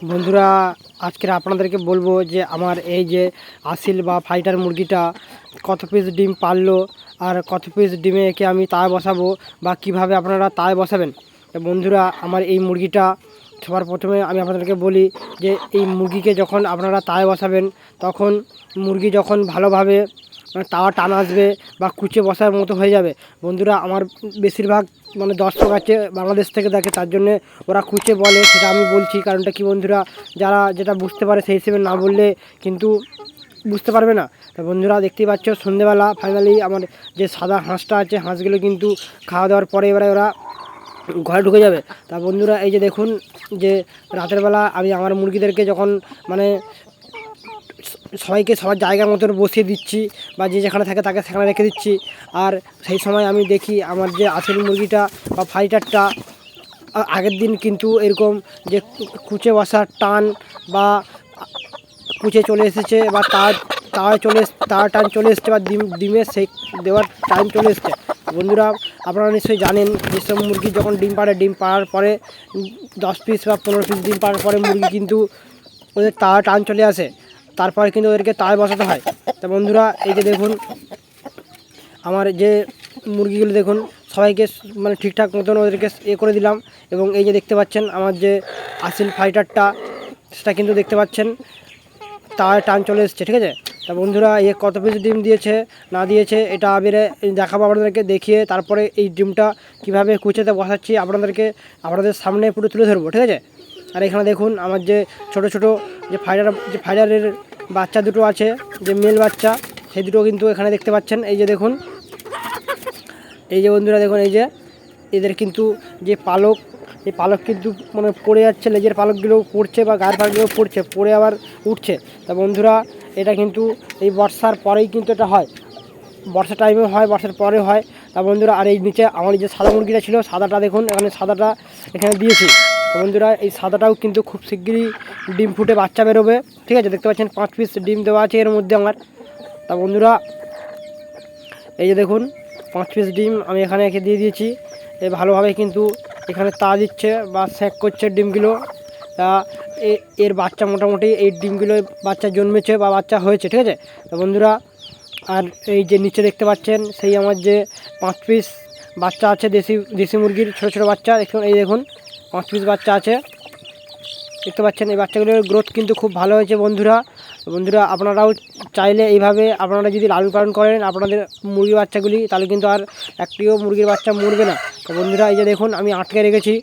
বন্ধুরা আজকের আপনাদেরকে বলব যে আমার এই যে আসিল বা ফাইটার মুরগিটা কত পিস ডিম পারল আর কত পিস ডিমে একে আমি তায় বসাবো বা কীভাবে আপনারা তায় বসাবেন। বন্ধুরা, আমার এই মুরগিটা সবার প্রথমে আমি আপনাদেরকে বলি যে এই মুরগিকে যখন আপনারা তায় বসাবেন, তখন মুরগি যখন ভালোভাবে তাওয়া টান আসবে বা কুচে বসার মতো হয়ে যাবে। বন্ধুরা, আমার বেশিরভাগ মানে দর্শক আছে বাংলাদেশ থেকে দেখে, তার জন্যে ওরা কুচে বলে, সেটা আমি বলছি। কারণটা কি বন্ধুরা, যারা যেটা বুঝতে পারে সেই হিসেবে না বললে কিন্তু বুঝতে পারবে না। তা বন্ধুরা, দেখতেই পাচ্ছ, সন্ধেবেলা ফাইনালি আমার যে সাদা হাঁসটা আছে, হাঁসগুলো কিন্তু খাওয়া দাওয়ার পরে এবারে ওরা ঘরে ঢুকে যাবে। তা বন্ধুরা, এই যে দেখুন যে রাতের বেলা আমি আমার মুরগিদেরকে যখন মানে সবাইকে সবার জায়গার মতন বসিয়ে দিচ্ছি বা যে যেখানে থাকে তাকে সেখানে রেখে দিচ্ছি। আর সেই সময় আমি দেখি আমার যে আসল মুরগিটা বা ফাইটারটা আগের দিন কিন্তু এরকম যে কুচে বসার টান বা কুচে চলে এসেছে বা তার তার চলে তার টান চলে এসছে বা ডিম, ডিমের সেই দেওয়ার টাইম চলে এসছে। বন্ধুরা, আপনারা নিশ্চয়ই জানেন যেসব মুরগি যখন ডিম পাড়ে, ডিম পাড়ার পরে দশ পিস বা পনেরো পিস ডিম পাড়ার পরে মুরগি কিন্তু ওদের তার টান চলে আসে। তারপরে কিন্তু ওদেরকে তায় বসাতে হয়। তা বন্ধুরা, এই যে দেখুন, আমার যে মুরগিগুলো দেখুন, সবাইকে মানে ঠিকঠাক মতন ওদেরকে এ করে দিলাম এবং এই যে দেখতে পাচ্ছেন, আমার যে আসিল ফাইটারটা সেটা কিন্তু দেখতে পাচ্ছেন, তার টান চলে এসছে, ঠিক আছে? তা বন্ধুরা, এ কত পিস ডিম দিয়েছে, না দিয়েছে, এটা আবিরে দেখাবো আপনাদেরকে, দেখিয়ে তারপরে এই ডিমটা কীভাবে কুচেতে বসাচ্ছি আপনাদেরকে, আপনাদের সামনে পুরো তুলে ধরবো, ঠিক আছে? আর এখানে দেখুন, আমার যে ছোট ছোট যে ফাইটার যে ফাইটারের বাচ্চা দুটো আছে, যে মেল বাচ্চা, সেই দুটো কিন্তু এখানে দেখতে পাচ্ছেন। এই যে দেখুন, এই যে বন্ধুরা দেখুন, এই যে এদের কিন্তু যে পালক, এই পালক কিন্তু মানে পড়ে যাচ্ছে, লেজের পালকগুলো পড়ছে বা গায়ের পালকগুলো পড়ছে, পড়ে আবার উঠছে। তা বন্ধুরা, এটা কিন্তু এই বর্ষার পরেই কিন্তু এটা হয়। বর্ষা টাইমে হয়, বর্ষার পরে হয়। তা বন্ধুরা, আর এই নিচে আমার যে সাদা মুরগিটা ছিল, সাদাটা দেখুন, এখানে সাদাটা এখানে দিয়েছি। বন্ধুরা, এই সাদাটাও কিন্তু খুব শিগগিরই ডিম ফুটে বাচ্চা বেরোবে। ঠিক আছে, দেখতে পাচ্ছেন পাঁচ পিস ডিম দেওয়া আছে এর মধ্যে আমার। তা বন্ধুরা, এই যে দেখুন, পাঁচ পিস ডিম আমি এখানে একে দিয়ে দিয়েছি। এ ভালোভাবে কিন্তু এখানে তা দিচ্ছে বা স্যাক করছে ডিমগুলো। তা এর বাচ্চা মোটামুটি এই ডিমগুলো বাচ্চা জন্মেছে বা বাচ্চা হয়েছে, ঠিক আছে? তো বন্ধুরা, আর এই যে নিচে দেখতে পাচ্ছেন, সেই আমার যে পাঁচ পিস বাচ্চা আছে দেশি দেশি মুরগির ছোটো ছোটো বাচ্চা, দেখুন, এই দেখুন। পাঁচ পিস বাচ্চা আছে। দেখতে পাচ্ছেন, এই বাচ্চাগুলোর গ্রোথ কিন্তু খুব ভালো হয়েছে বন্ধুরা। বন্ধুরা, আপনারাও চাইলে এইভাবে আপনারা যদি লালন পালন করেন আপনাদের মুরগির বাচ্চাগুলি, তাহলে কিন্তু আর একটিও মুরগির বাচ্চা মরবে না। তো বন্ধুরা, এই যে দেখুন, আমি আটকে রেখেছি।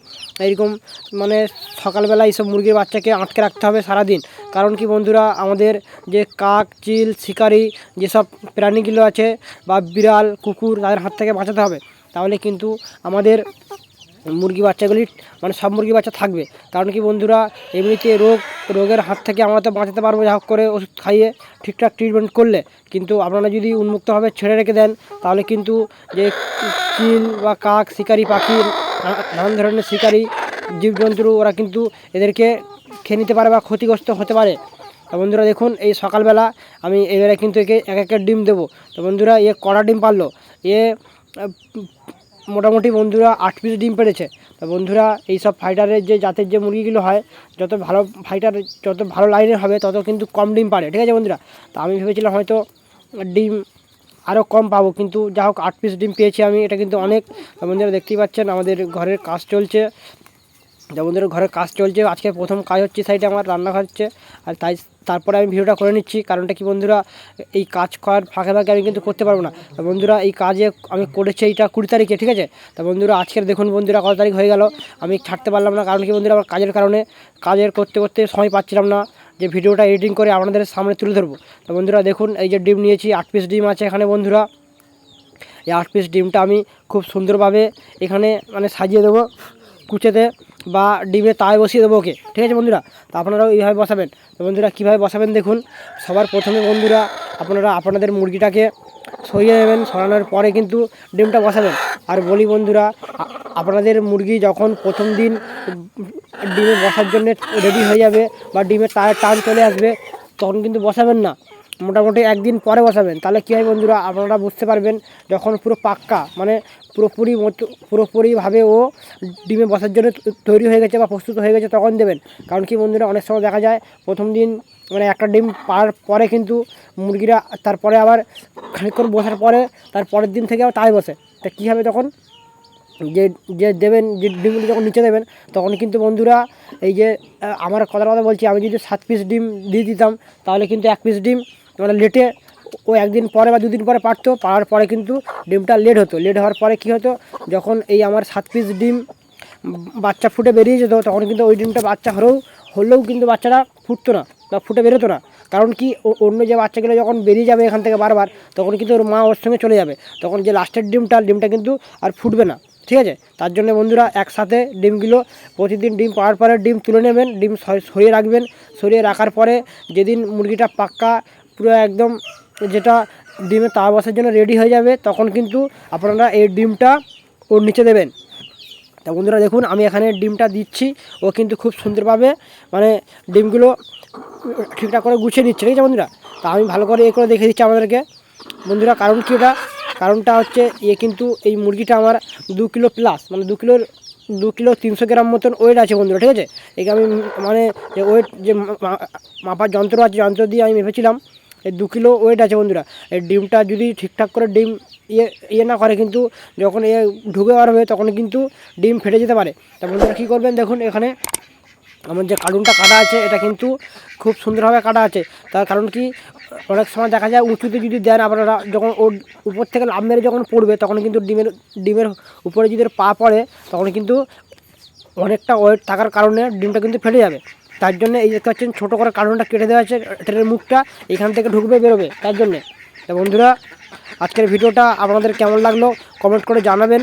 এইরকম মানে সকালবেলা এইসব মুরগির বাচ্চাকে আটকে রাখতে হবে সারাদিন। কারণ কি বন্ধুরা, আমাদের যে কাক, চিল, শিকারি যেসব প্রাণীগুলো আছে বা বিড়াল, কুকুর, তাদের হাত থেকে বাঁচাতে হবে। তাহলে কিন্তু আমাদের মুরগি বাচ্চাগুলি মানে সব মুরগি বাচ্চা থাকবে। কারণ কি বন্ধুরা, এমনিতে রোগ, রোগের হাত থেকে আমরা তো বাঁচাতে পারব যা করে ওষুধ খাইয়ে ঠিকঠাক ট্রিটমেন্ট করলে। কিন্তু আপনারা যদি উন্মুক্তভাবে ছেড়ে রেখে দেন, তাহলে কিন্তু যে চিল বা কাক, শিকারি পাখি নানান ধরনের শিকারি জীবজন্তু ওরা কিন্তু এদেরকে খেয়ে নিতে পারে বা ক্ষতিগ্রস্ত হতে পারে। তো বন্ধুরা দেখুন, এই সকালবেলা আমি এবারে কিন্তু একে, এক একটা ডিম দেবো। তো বন্ধুরা, এ কড়া ডিম পারল। এ মোটামুটি বন্ধুরা আট পিস ডিম পেড়েছে। তো বন্ধুরা এই সব ফাইটারের যে জাতের যে মুরগিগুলো হয়, যত ভালো ফাইটার যত ভালো লাইনের হবে, তত কিন্তু কম ডিম পারে। ঠিক আছে বন্ধুরা? তো আমি ভেবেছিলাম হয়তো ডিম আরও কম পাবো, কিন্তু যা হোক, আট পিস ডিম পেয়েছি আমি, এটা কিন্তু অনেক। বন্ধুরা দেখতেই পাচ্ছেন, আমাদের ঘরের কাজ চলছে। যেমন ধরো ঘরের কাজ চলছে। আজকে প্রথম কাজ হচ্ছে সাইডে আমার রান্নাঘর হচ্ছে, আর তাই তারপরে আমি ভিডিওটা করে নিচ্ছি। কারণটা কি বন্ধুরা, এই কাজ করার ফাঁকে ফাঁকে আমি কিন্তু করতে পারব না। তা বন্ধুরা, এই কাজে আমি করেছি এইটা কুড়ি তারিখে, ঠিক আছে? তা বন্ধুরা, আজকের দেখুন বন্ধুরা কত তারিখ হয়ে গেল। আমি ছাড়তে পারলাম না, কারণ কি বন্ধুরা, আমার কাজের কারণে, কাজের করতে করতে সময় পাচ্ছিলাম না। যে ভিডিওটা এডিটিং করে আপনাদের সামনে তুলে ধরবো। তো বন্ধুরা, দেখুন, এই যে ডিম নিয়েছি, আট পিস ডিম আছে এখানে বন্ধুরা। এই আট পিস ডিমটা আমি খুব সুন্দরভাবে এখানে মানে সাজিয়ে দেবো কুচেতে। বা ডিমে তায় বসিয়ে দেবো ওকে। ঠিক আছে বন্ধুরা? তো আপনারাও এইভাবে বসাবেন। তো বন্ধুরা, কীভাবে বসাবেন দেখুন। সবার প্রথমে বন্ধুরা, আপনারা, আপনাদের মুরগিটাকে সরিয়ে নেবেন। সরানোর পরে কিন্তু ডিমটা বসাবেন। আর বলি বন্ধুরা আপনাদের মুরগি যখন প্রথম দিন ডিমে বসার জন্য রেডি হয়ে যাবে বা ডিমের তায়ের টান চলে আসবে, তখন কিন্তু বসাবেন না। মোটামুটি একদিন পরে বসাবেন। তাহলে কী হয় বন্ধুরা, আপনারা বুঝতে পারবেন যখন পুরো পাক্কা মানে পুরোপুরি মতো, পুরোপুরিভাবে ও ডিমে বসার জন্য তৈরি হয়ে গেছে বা প্রস্তুত হয়ে গেছে তখন দেবেন। কারণ কি বন্ধুরা, অনেক সময় দেখা যায় প্রথম দিন মানে একটা ডিম পাওয়ার পরে কিন্তু মুরগিরা তারপরে আবার খানিকক্ষণ বসার পরে তার পরের দিন থেকে আবার তাই বসে। তা কী হবে তখন? যে যে দেবেন, যে ডিমগুলো যখন নিচে দেবেন, তখন কিন্তু বন্ধুরা এই যে আমার কথার কথা বলছি, আমি যদি সাত পিস ডিম দিয়ে দিতাম, তাহলে কিন্তু এক পিস ডিম মানে লেটে ও একদিন পরে বা দুদিন পরে পারতো পারার পরে কিন্তু ডিমটা লেট হতো। লেট হওয়ার পরে কী হতো, যখন এই আমার সাত পিস ডিম বাচ্চা ফুটে বেরিয়ে যেত, তখন কিন্তু ওই ডিমটা বাচ্চা হলেও হলেও কিন্তু বাচ্চাটা ফুটতো না বা ফুটে বেরোতো না। কারণ কি অন্য যে বাচ্চাগুলো যখন বেরিয়ে যাবে এখান থেকে বারবার, তখন কিন্তু ওর মা ওর সঙ্গে চলে যাবে। তখন যে লাস্টের ডিমটা ডিমটা কিন্তু আর ফুটবে না। ঠিক আছে? তার জন্য বন্ধুরা একসাথে ডিমগুলো প্রতিদিন ডিম পাওয়ার পরে ডিম তুলে নেবেন, ডিম সর- সরিয়ে রাখবেন। সরিয়ে রাখার পরে যেদিন মুরগিটা পাক্কা পুরো একদম যেটা ডিমে তা বসার জন্য রেডি হয়ে যাবে, তখন কিন্তু আপনারা এই ডিমটা ওর নিচে দেবেন। তা বন্ধুরা দেখুন, আমি এখানে ডিমটা দিচ্ছি, ও কিন্তু খুব সুন্দরভাবে মানে ডিমগুলো ঠিকঠাক করে গুছিয়ে দিচ্ছে ঠিক আছে বন্ধুরা? তা আমি ভালো করে এ করে দেখে দিচ্ছি আমাদেরকে বন্ধুরা, কারণ কি ওটা কারণটা হচ্ছে এ কিন্তু এই মুরগিটা আমার দু কিলো প্লাস মানে দু কিলোর, দু কিলো তিনশো গ্রাম মতন ওয়েট আছে বন্ধুরা, ঠিক আছে? একে আমি মানে ওয়েট যে মাপার যন্ত্র আছে, যন্ত্র দিয়ে আমি মেপেছিলাম। এই দু কিলো ওয়েট আছে বন্ধুরা। এই ডিমটা যদি ঠিকঠাক করে ডিম ইয়ে ইয়ে না করে কিন্তু যখন এ ঢুকে বার হবে তখন কিন্তু ডিম ফেটে যেতে পারে। তা বন্ধুরা কী করবেন দেখুন এখানে আমার যে কার্টুনটা কাটা আছে, এটা কিন্তু খুব সুন্দরভাবে কাটা আছে। তার কারণ কি, অনেক সময় দেখা যায় উঁচুতে যদি দেন, আপনারা যখন ওর উপর থেকে লাভ মেরে যখন পড়বে, তখন কিন্তু ডিমের ডিমের উপরে যদি পা পড়ে, তখন কিন্তু অনেকটা ওয়েট থাকার কারণে ডিমটা কিন্তু ফেটে যাবে। তার জন্য এই দেখতে পাচ্ছেন, ছোটো করে কার্টুনটা কেটে দেওয়া আছে ট্রেনের মুখটা এখান থেকে ঢুকবে, বেরোবে, তার জন্যে। তা বন্ধুরা, আজকের ভিডিওটা আপনাদের কেমন লাগল কমেন্ট করে জানাবেন।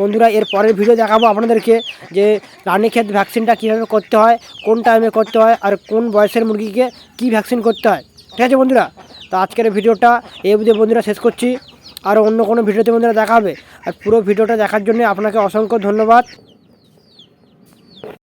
বন্ধুরা, এর পরের ভিডিও দেখাবো আপনাদেরকে যে রানীক্ষেত ভ্যাকসিনটা কীভাবে করতে হয়, কোন টাইমে করতে হয়, আর কোন বয়সের মুরগিকে কী ভ্যাকসিন করতে হয়। ঠিক আছে বন্ধুরা? তো আজকের ভিডিওটা এই অবধি বন্ধুরা শেষ করছি। আর অন্য কোনো ভিডিওতে বন্ধুরা দেখা হবে। আর পুরো ভিডিওটা দেখার জন্য আপনাকে অসংখ্য ধন্যবাদ।